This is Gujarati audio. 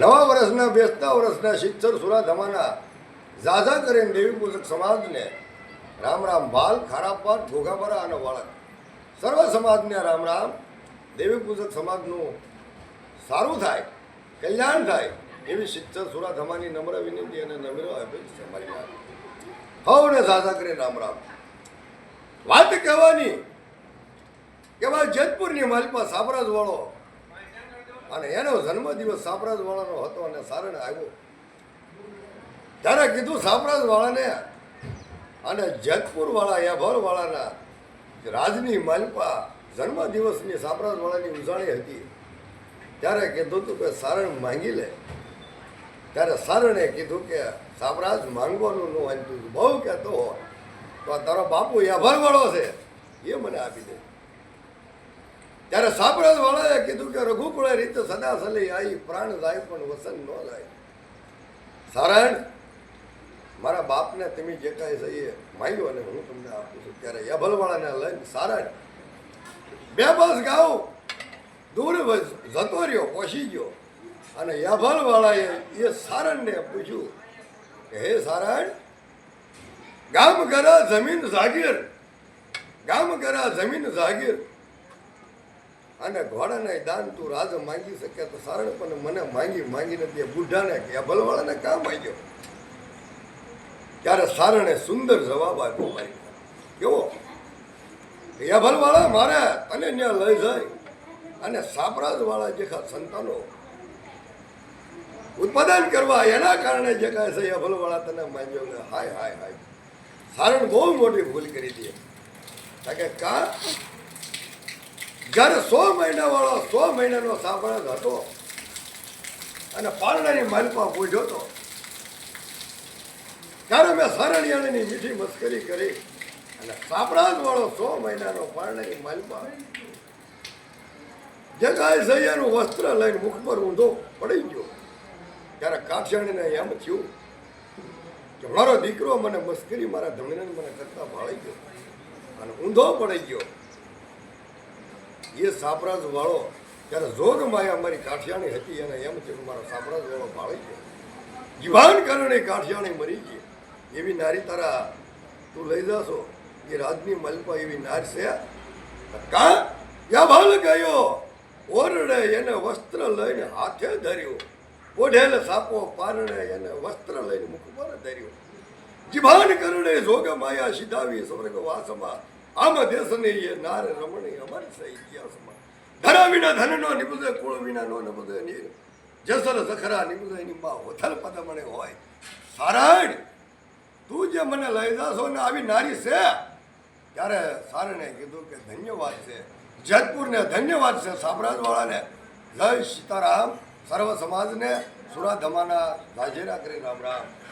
નવા વર્ષના બેસતા વર્ષના શિક્ષર સુરા ધમાના ઝાઝા કરીને દેવી પૂજક સમાજને રામ રામ બાલ, ખારાપાર ઘોઘાપરા અને વાળક. સર્વ સમાજને રામ રામ, દેવી પૂજક સમાજનું સારું થાય, કલ્યાણ થાય એવી શિક્ષર સુરા ધમાની નમ્ર વિનંતી અને નમ્ર અપેક્ષા મારી હવને ઝાઝા કરીને રામ રામ. વાત કહેવાની કે ભાઈ જેતપુરની માલિપા સાબરાજ વાળો અને એનો જન્મદિવસ સાપરાજ વાળાનો હતો અને સારણે આવ્યો. ત્યારે કીધું સાપરાજવાળાને અને જેતપુરવાળા વાળા યાભર રાજની માલપા જન્મદિવસની દિવસની વાળાની ઉજાણી હતી. ત્યારે કીધું હતું કે સારણ માંગી લે. ત્યારે સારણે કીધું કે સાપરાજ માંગવાનું ન હોય તું બહુ કહેતો હોય તો તારો બાપુ યાભરવાળો છે. એ મને આપી દે. ત્યારે સાપરાજ વાળાએ કીધું કે રઘુકુળે રીતે સદા સલી આવી પ્રાણ જાય પણ વસન ન જાય સારણ મારા બાપને તમે જે કાંઈ જઈએ માંગ્યો અને હું તમને આપું છું. ત્યારે યભલવાળાને લઈને સારણ બે બસ ગાઉ દૂર જતો રહ્યો, પહોંચી ગયો. અને યભલવાળાએ એ સારણને પૂછ્યું કે, હે સારણ ગામ કરા જમીન જાગીર. ગામ કરા જમીન જાગીર. અને ઘોડાને દાન તું રાજ માંગી શકે તો સારણ પણ મને માંગી માંગી નથી એ બુઢાને કે ભલવાળાને કામ માંગ્યો ત્યારે સારણે સુંદર જવાબ આપ્યો મારી કેવો? એ ભલવાળા મારે તને ત્યાં લઈ જાય અને સાપરાજ વાળા જે સંતાનો ઉત્પાદન કરવા એના કારણે જે કાંઈ છે એ ભલવાળા તને માંગ્યો ને હાય હાય હાય. સારણ બહુ મોટી ભૂલ કરી દે કે કા જ્યારે સો મહિના વાળો સો મહિનાનો સાંભળ હતો. અને પારણાની માલપા પૂછ્યો હતો. ત્યારે મેં સારણિયાણીની મીઠી મસ્કરી કરી અને સાપરાજ વાળો સો મહિનાનો પારણાની માલપા જે કાંઈ છે વસ્ત્ર લઈને મુખ પર ઊંધો પડી ગયો. ત્યારે કાઠિયાણીને એમ થયું કે મારો દીકરો મને મસ્કરી મારા ધમીને મને કરતા ભાળી ગયો. અને ઊંધો પડી ગયો. એ સાપરાજ વાળો, ત્યારે જોગ માયા મારી કાઠિયાણી હતી અને એમ કે મારો સાપરાજ વાળો ભાળી ગયો. જીવાન કારણે કાઠિયાણી મરી ગઈ. એવી નારી તારા, તું લઈ જાશો. એ રાજની મલપા એવી નાર છે. કા? યા ભાલ ગયો? ઓરડે એને વસ્ત્ર લઈને હાથે ધર્યો. ઓઢેલ સાપો પારણે એને વસ્ત્ર લઈને મુખ પર ધર્યો. જીભાન કરણે જોગ માયા સીધાવી સ્વર્ગ વાસમાં આમ દેશને એ નાર રમણી અમર છે ઇતિહાસમાં. ધરા વિના ધનનો નિબુદે કુળ વિના નો નિબુદે નીર. જસર સખરા નિબુદે ની માં હોથલ પદમણે હોય. સારણ તું જે મને લઈ જાશો ને આવી નારી છે. ત્યારે સારણે કીધું કે ધન્યવાદ છે. જેતપુરને ધન્યવાદ છે સામ્રાજવાળાને. જય સીતારામ, સર્વ સમાજને સુરા ધમાના રામ રામ.